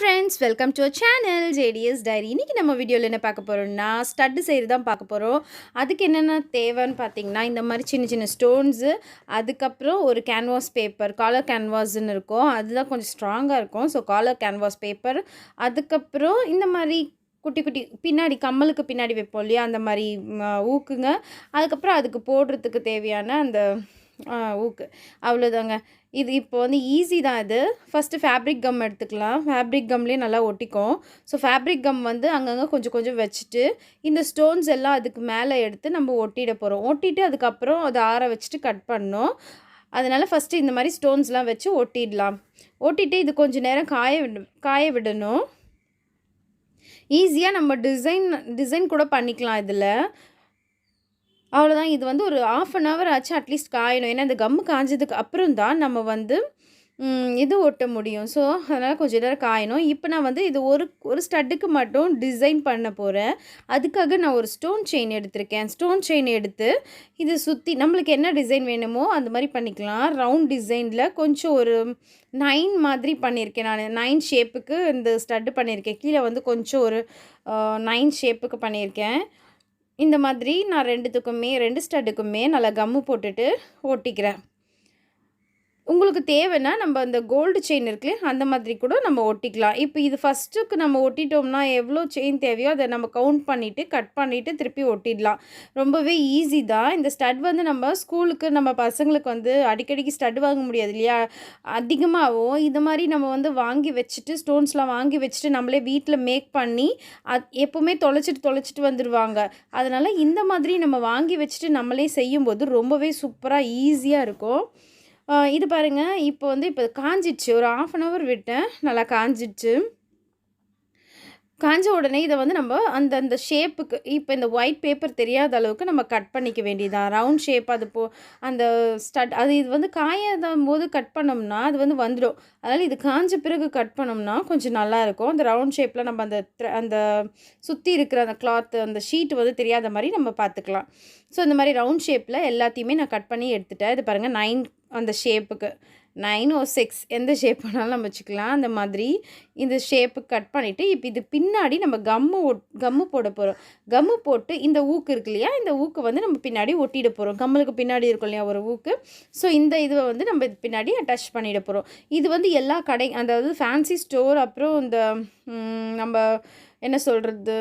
Friends welcome to channel JDS diary இன்றைக்கி நம்ம வீடியோவில் என்ன பார்க்க போகிறோம்னா ஸ்டட்டு செய்கிறது தான் பார்க்க போகிறோம் அதுக்கு என்னென்ன தேவைன்னு பார்த்தீங்கன்னா இந்த மாதிரி சின்ன சின்ன ஸ்டோன்ஸு அதுக்கப்புறம் ஒரு கேன்வாஸ் பேப்பர் காலர் கேன்வாஸ்ன்னு இருக்கும். அதுதான் கொஞ்சம் ஸ்ட்ராங்காக இருக்கும். ஸோ காலர் கேன்வாஸ் பேப்பர் அதுக்கப்புறம் இந்த மாதிரி குட்டி குட்டி பின்னாடி கம்மலுக்கு பின்னாடி வைப்போம் இல்லையா அந்த மாதிரி ஊக்குங்க. அதுக்கப்புறம் அதுக்கு போடுறதுக்கு தேவையான அந்த ஆ, ஓகே. அவ்வளோதாங்க இது இப்போ வந்து ஈஸி தான் இது. ஃபஸ்ட்டு ஃபேப்ரிக் கம் எடுத்துக்கலாம். ஃபேப்ரிக் கம்லேயே நல்லா ஒட்டிக்கும். ஸோ ஃபேப்ரிக் கம் வந்து அங்கங்கே கொஞ்சம் கொஞ்சம் வச்சுட்டு இந்த ஸ்டோன்ஸ் எல்லாம் அதுக்கு மேலே எடுத்து நம்ம ஒட்டிட போகிறோம் ஒட்டிட்டு அதுக்கப்புறம் அதை ஆற வச்சுட்டு கட் பண்ணோம் அதனால் ஃபஸ்ட்டு இந்த மாதிரி ஸ்டோன்ஸ்லாம் வச்சு ஒட்டிடலாம். ஒட்டிட்டு இது கொஞ்சம் நேரம் காய விட காய விடணும். ஈஸியாக நம்ம டிசைன் டிசைன் கூட பண்ணிக்கலாம் இதில். அவ்வளோதான் இது வந்து ஒரு ஆஃப் அன் ஹவர் ஆச்சு அட்லீஸ்ட் காயணும். ஏன்னா இந்த கம்மு காஞ்சதுக்கு அப்புறம் தான் நம்ம வந்து இது ஒட்ட முடியும். ஸோ அதனால் கொஞ்சம் நேரம் காயணும். இப்போ நான் வந்து இது ஒரு ஒரு ஸ்டட்டுக்கு மட்டும் டிசைன் பண்ண போகிறேன் அதுக்காக நான் ஒரு ஸ்டோன் செயின் எடுத்திருக்கேன். ஸ்டோன் செயின் எடுத்து இது சுற்றி நம்மளுக்கு என்ன டிசைன் வேணுமோ அந்த மாதிரி பண்ணிக்கலாம். ரவுண்ட் டிசைனில் கொஞ்சம் ஒரு நைன் மாதிரி பண்ணியிருக்கேன் நான். நைன் ஷேப்புக்கு இந்த ஸ்டட்டு பண்ணியிருக்கேன். கீழே வந்து கொஞ்சம் ஒரு நைன் ஷேப்புக்கு பண்ணியிருக்கேன். இந்த மாதிரி நான் ரெண்டுத்துக்குமே ரெண்டு ஸ்டட்டுக்குமே நல்லா கம்மு போட்டுட்டு ஒட்டிக்கிறேன் உங்களுக்கு தேவைன்னா நம்ம அந்த கோல்டு செயின் இருக்குல்ல அந்த மாதிரி கூட நம்ம ஒட்டிக்கலாம். இப்போ இது ஃபஸ்ட்டுக்கு நம்ம ஒட்டிட்டோம்னா எவ்வளோ செயின் தேவையோ அதை நம்ம கவுண்ட் பண்ணிவிட்டு கட் பண்ணிவிட்டு திருப்பி ஒட்டிடலாம். ரொம்பவே ஈஸி தான். இந்த ஸ்டட் வந்து நம்ம ஸ்கூலுக்கு நம்ம பசங்களுக்கு வந்து அடிக்கடிக்கு ஸ்டட் வாங்க முடியாது இல்லையா? அதிகமாகவும் இது மாதிரி நம்ம வந்து வாங்கி வச்சுட்டு ஸ்டோன்ஸ்லாம் வாங்கி வச்சுட்டு நம்மளே வீட்டில் மேக் பண்ணி அது எப்போவுமே தொலைச்சிட்டு தொலைச்சிட்டு வந்துடுவாங்க அதனால் இந்த மாதிரி நம்ம வாங்கி வச்சுட்டு நம்மளே செய்யும்போது ரொம்பவே சூப்பராக ஈஸியாக இருக்கும். இது பாருங்கள் இப்போ வந்து இப்போ காஞ்சிடுச்சு. ஒரு ஆஃப் அன் ஹவர் விட்டேன். நல்லா காஞ்சிடுச்சு. காஞ்ச உடனே இதை வந்து நம்ம அந்த அந்த ஷேப்புக்கு இப்போ இந்த ஒயிட் பேப்பர் தெரியாத அளவுக்கு நம்ம கட் பண்ணிக்க வேண்டியதான் ரவுண்ட் ஷேப் அது போ அந்த ஸ்டட் அது இது வந்து காயாத போது கட் பண்ணோம்னா அது வந்து வந்துடும். அதனால் இது காஞ்ச பிறகு கட் பண்ணோம்னா கொஞ்சம் நல்லாயிருக்கும் அந்த ரவுண்ட் ஷேப்பில் நம்ம அந்த அந்த சுற்றி இருக்கிற அந்த கிளாத் அந்த ஷீட் வந்து தெரியாத மாதிரி நம்ம பார்த்துக்கலாம். ஸோ இந்த மாதிரி ரவுண்ட் ஷேப்பில் எல்லாத்தையுமே நான் கட் பண்ணி எடுத்துட்டேன். இது பாருங்கள் நைன் அந்த ஷேப்புக்கு நைன் ஓ சிக்ஸ் எந்த ஷேப் வேணாலும் நம்ம வச்சுக்கலாம். அந்த மாதிரி இந்த ஷேப்பு கட் பண்ணிவிட்டு இப்போ இது பின்னாடி நம்ம கம்மு ஒட் கம்மு போட போகிறோம் கம்மு போட்டு இந்த ஊக்கு இருக்கு இல்லையா இந்த ஊக்கு வந்து நம்ம பின்னாடி ஒட்டிட போகிறோம் கம்மலுக்கு பின்னாடி இருக்கும் இல்லையா ஒரு ஊக்கு. ஸோ இந்த இதுவை வந்து நம்ம இது பின்னாடி அட்டாச் பண்ணிட போகிறோம் இது வந்து எல்லா கடை அதாவது ஃபேன்சி ஸ்டோர் அப்புறம் இந்த நம்ம என்ன சொல்கிறது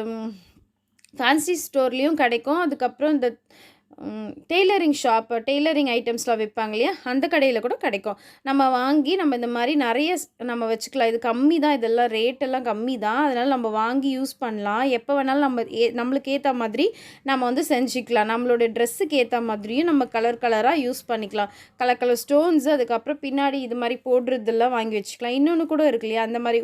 ஃபேன்சி ஸ்டோர்லேயும் கிடைக்கும். அதுக்கப்புறம் இந்த டெய்லரிங் ஷாப் டெய்லரிங் ஐட்டம்ஸ்லாம் விற்பாங்க இல்லையா? அந்த கடையில் கூட கிடைக்கும். நம்ம வாங்கி நம்ம இந்த மாதிரி நிறைய நம்ம வச்சுக்கலாம். இது கம்மி தான் இதெல்லாம் ரேட் எல்லாம் கம்மி தான் அதனால் நம்ம வாங்கி யூஸ் பண்ணலாம். எப்போ வேணாலும் நம்ம ஏ நம்மளுக்கு ஏற்ற மாதிரி நம்ம வந்து செஞ்சுக்கலாம். நம்மளோட ட்ரெஸ்ஸுக்கு ஏற்ற மாதிரியும் நம்ம கலர் கலராக யூஸ் பண்ணிக்கலாம். கலர் கலர் ஸ்டோன்ஸ் அதுக்கப்புறம் பின்னாடி இது மாதிரி போடுறதெல்லாம் வாங்கி வச்சுக்கலாம். இன்னொன்று கூட இருக்கு இல்லையா? அந்த மாதிரி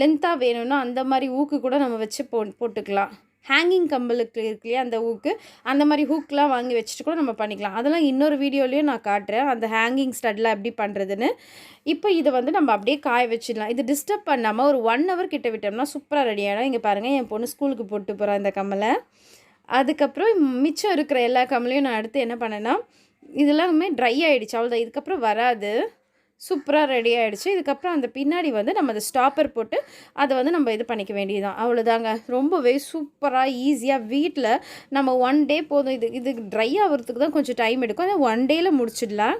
லென்த்தாக வேணும்னா அந்த மாதிரி ஊக்கு கூட நம்ம வச்சு போ போட்டுக்கலாம். ஹேங்கிங் கம்பலுக்கு இருக்கு இல்லையா அந்த ஊக்கு அந்த மாதிரி ஹூக்லாம் வாங்கி வச்சுட்டு கூட நம்ம பண்ணிக்கலாம். அதெல்லாம் இன்னொரு வீடியோலையும் நான் காட்டுறேன் அந்த ஹேங்கிங் ஸ்டட்லாம் எப்படி பண்ணுறதுன்னு இப்போ இதை வந்து நம்ம அப்படியே காய வச்சிடலாம். இது டிஸ்டர்ப் பண்ணாமல் ஒரு ஒன் ஹவர் கிட்ட விட்டோம்னா சூப்பராக ரெடி ஆகிடும் இங்கே பாருங்கள் என் பொண்ணு ஸ்கூலுக்கு போட்டு போகிறா இந்த கம்மலை. அதுக்கப்புறம் மிச்சம் இருக்கிற எல்லா கம்மலையும் நான் அடுத்து என்ன பண்ணேன்னா இதெல்லாமே ட்ரை ஆகிடுச்சு அவ்வளோதான் இதுக்கப்புறம் வராது. சூப்பராக ரெடி ஆகிடுச்சு இதுக்கப்புறம் அந்த பின்னாடி வந்து நம்ம அதை ஸ்டாப்பர் போட்டு அதை வந்து நம்ம இது பண்ணிக்க வேண்டியதுதான். அவ்வளோதாங்க ரொம்பவே சூப்பராக ஈஸியாக வீட்டில் நம்ம ஒன் டே போதும். இது இது ட்ரை ஆகிறதுக்கு தான் கொஞ்சம் டைம் எடுக்கும். அதை ஒன் டேயில் முடிச்சிடலாம்.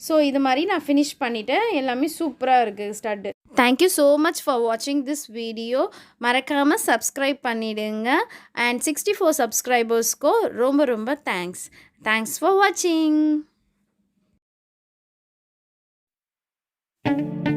ஸோ இது மாதிரி நான் ஃபினிஷ் பண்ணிவிட்டேன் எல்லாமே சூப்பராக இருக்குது stud thank you so much for வாட்சிங் திஸ் வீடியோ மறக்காமல் சப்ஸ்கிரைப் பண்ணிவிடுங்க அண்ட் சிக்ஸ்டி ஃபோர் சப்ஸ்கிரைபர்ஸ்க்கும் ரொம்ப ரொம்ப தேங்க்ஸ் தேங்க்ஸ் ஃபார் வாட்சிங் thank you.